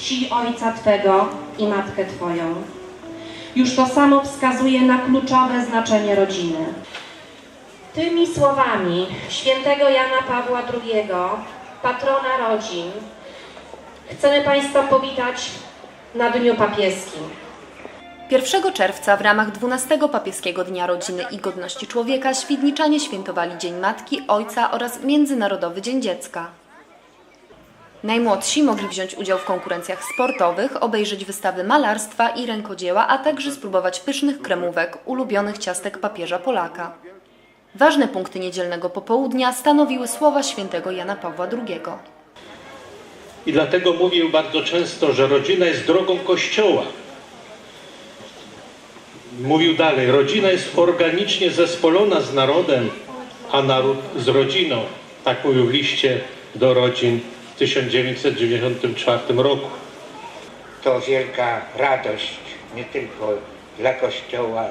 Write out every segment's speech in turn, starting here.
czci ojca Twego i matkę Twoją. Już to samo wskazuje na kluczowe znaczenie rodziny. Tymi słowami świętego Jana Pawła II, patrona rodzin, chcemy Państwa powitać na Dniu Papieskim. 1 czerwca w ramach 12 papieskiego Dnia Rodziny i Godności Człowieka świdniczanie świętowali Dzień Matki, Ojca oraz Międzynarodowy Dzień Dziecka. Najmłodsi mogli wziąć udział w konkurencjach sportowych, obejrzeć wystawy malarstwa i rękodzieła, a także spróbować pysznych kremówek, ulubionych ciastek papieża Polaka. Ważne punkty niedzielnego popołudnia stanowiły słowa świętego Jana Pawła II. I dlatego mówił bardzo często, że rodzina jest drogą Kościoła. Mówił dalej, rodzina jest organicznie zespolona z narodem, a naród z rodziną. Tak mówił w liście do rodzin 1994 roku. to wielka radość nie tylko dla Kościoła,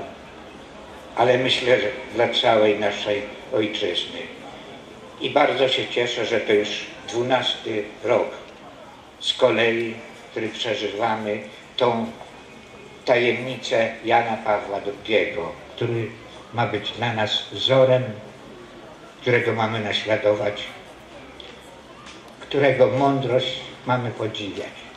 ale myślę, że dla całej naszej ojczyzny. I bardzo się cieszę, że to już dwunasty rok z kolei, który przeżywamy tą tajemnicę Jana Pawła II, który ma być dla nas wzorem, którego mamy naśladować, którego mądrość mamy podziwiać.